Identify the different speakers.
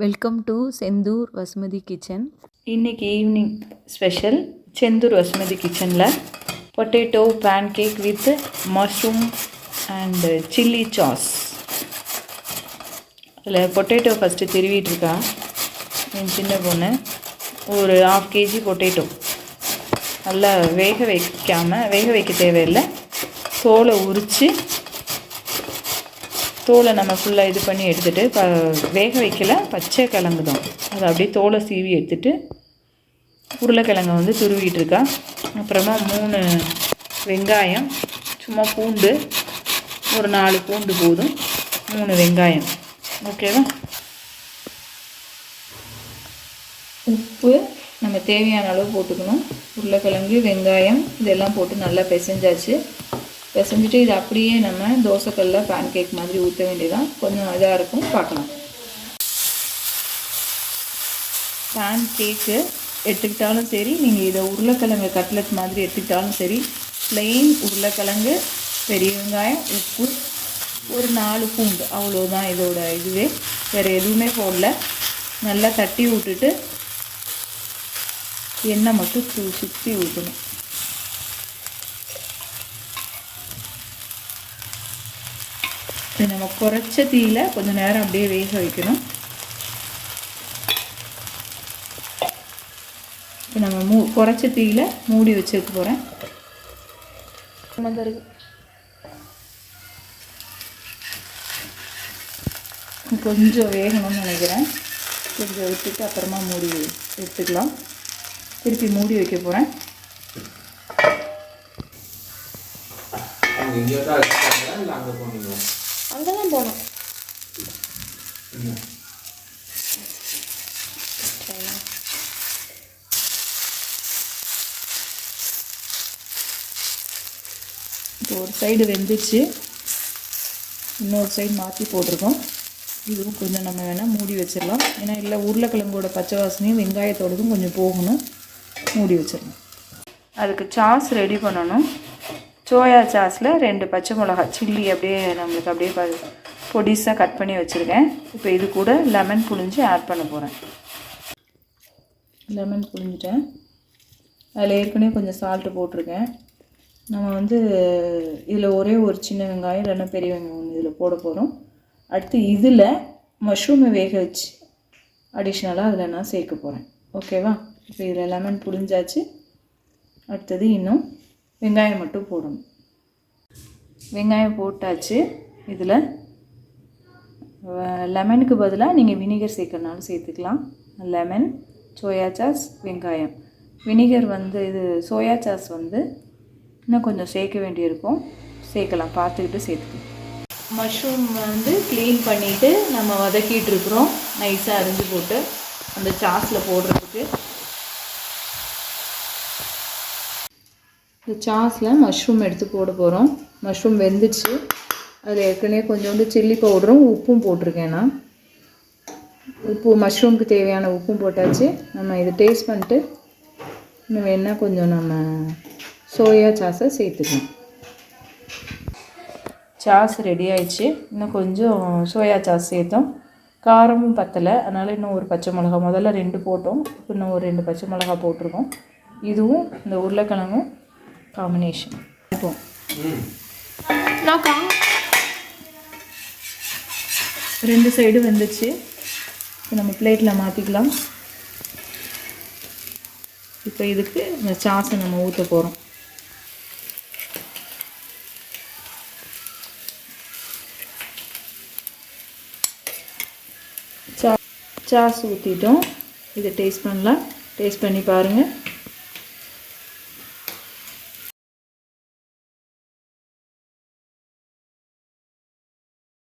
Speaker 1: Welcome to Senthur Vasumathi kitchen
Speaker 2: இன்னைக்கு evening special Senthur Vasumathi கிச்சனில் potato pancake with mushroom and chilli sauce அதில் potato first திருவிட்டுருக்கா என் சின்ன பொண்ணு. ஒரு ஹாஃப் கேஜி பொட்டேட்டோ நல்லா வேக வைக்காமல் வேக வைக்க தேவையில்லை. தோலை உரித்து தோலை நம்ம ஃபுல்லாக இது பண்ணி எடுத்துகிட்டு ப வேக வைக்கல பச்சை கிழங்கு தான். அதை அப்படியே தோலை சீவி எடுத்துட்டு உருளைக்கிழங்கை வந்து துருவிட்டு இருக்கா. அப்புறமா மூணு வெங்காயம் சும்மா பூண்டு ஒரு நாலு பூண்டு போதும். மூணு வெங்காயம். ஓகேவா உப்பு நம்ம தேவையான அளவு போட்டுக்கணும். உருளைக்கிழங்கு வெங்காயம் இதெல்லாம் போட்டு நல்லா பிசைஞ்சாச்சு. பிசைஞ்சிட்டு இது அப்படியே நம்ம தோசைக்கல்ல பேன் கேக் மாதிரி ஊற்ற வேண்டியதான் கொஞ்சம் இதாக இருக்கும் பார்க்கலாம். பேன் கேக்கு எடுத்துக்கிட்டாலும் சரி நீங்கள் இதை உருளைக்கிழங்கு கட்லெட் மாதிரி எடுத்துக்கிட்டாலும் சரி ப்ளெயின் உருளைக்கிழங்கு பெரிய வெங்காயம் உப்பு ஒரு நாலு பூண்டு அவ்வளோதான் இதோட இதுவே. வேறு எதுவுமே போடல. நல்லா தட்டி விட்டுட்டு எண்ணெய் மட்டும் சு சுற்றி ஊற்றணும் இது நம்ம குறைச்ச தீயில கொஞ்சம் நேரம் அப்படியே வேக வைக்கணும். இப்போ நம்ம மூ குறைச்ச தீயில மூடி வச்சுக்க போகிறேன் கொஞ்சம் வேகணும்னு நினைக்கிறேன். கொஞ்சம் விட்டுட்டு அப்புறமா மூடி எடுத்துக்கலாம். திருப்பி மூடி வைக்க போகிறேன்
Speaker 3: இங்கே தான் அங்கே போனீங்களா
Speaker 4: அங்கே தான் போனோம்
Speaker 2: இப்போ ஒரு சைடு வெந்துச்சு. இன்னொரு சைடு மாற்றி போட்டிருக்கோம். இதுவும் கொஞ்சம் நம்ம வேணால் மூடி வச்சிடலாம். ஏன்னா இல்லை உருளைக்கிழங்கோட பச்சை வாசனையும் வெங்காயத்தோடதும் கொஞ்சம் போகணும். மூடி வச்சிடலாம் அதுக்கு சாஸ் ரெடி பண்ணணும். சோயா சாஸில் ரெண்டு பச்சை மிளகா சில்லி அப்படியே நம்மளுக்கு அப்படியே ப பொடிசாக கட் பண்ணி வச்சுருக்கேன். இப்போ இது கூட லெமன் புழிஞ்சு ஆட் பண்ண போகிறேன் லெமன் புழிஞ்சிட்டேன். அதில் ஏற்கனவே கொஞ்சம் சால்ட்டு போட்டிருக்கேன். நம்ம வந்து இதில் ஒரே ஒரு சின்ன வெங்காயம் இல்லைன்னா பெரிய வெங்காயம் ஒன்று இதில் போட போகிறோம் அடுத்து இதில் மஷ்ரூமை வேக வச்சு அடிஷ்னலாக அதில் நான் சேர்க்க போகிறேன் ஓகேவா இப்போ இதில் லெமன் புழிஞ்சாச்சு. அடுத்தது இன்னும் வெங்காயம் மட்டும் போடணும். வெங்காயம் போட்டாச்சு. இதில் லெமனுக்கு பதிலாக நீங்கள் வினிகர் சேர்க்கறனாலும் சேர்த்துக்கலாம். லெமன் சோயா சாஸ் வெங்காயம். வினிகர் வந்து இது சோயா சாஸ் வந்து இன்னும் கொஞ்சம் சேர்க்க வேண்டியிருக்கும் சேர்க்கலாம் பார்த்துக்கிட்டு சேர்த்துக்கலாம். மஷ்ரூம் வந்து க்ளீன் பண்ணிவிட்டு நம்ம வதக்கிட்டு இருக்கிறோம். நைஸாக அரிஞ்சு போட்டு அந்த சாஸில் போடுறதுக்கு. இந்த சாஸில் மஷ்ரூம் எடுத்து போட போகிறோம் மஷ்ரூம் வெந்துச்சு அதில் ஏற்கனவே கொஞ்சோண்டு சில்லி பவுடரும் உப்பும் போட்டிருக்கேன் நான். உப்பு மஷ்ரூமுக்கு தேவையான உப்பும் போட்டாச்சு. நம்ம இதை டேஸ்ட் பண்ணிட்டு இன்னும் வேணால் கொஞ்சம் நம்ம சோயா சாஸை சேர்த்துக்கலாம். சாஸ் ரெடி ஆயிடுச்சு. இன்னும் கொஞ்சம் சோயா சாஸ் சேர்த்தோம். காரமும் பத்தலை. அதனால் இன்னும் ஒரு பச்சை மிளகா முதல்ல ரெண்டு போட்டோம். இப்போ இன்னும் ஒரு ரெண்டு பச்சை மிளகா போட்டிருக்கோம். இதுவும் இந்த உருளைக்கிழங்கும் காம்பினேஷன் இப்போ. ரெண்டு சைடு வெந்துச்சு. இப்போ நம்ம பிளேட்டில் மாற்றிக்கலாம் இப்போ இதுக்கு இந்த சாஸை நம்ம ஊற்ற போகிறோம் சா சாஸ் ஊற்றிட்டோம் இதை டேஸ்ட் பண்ணலாம். டேஸ்ட் பண்ணி பாருங்கள்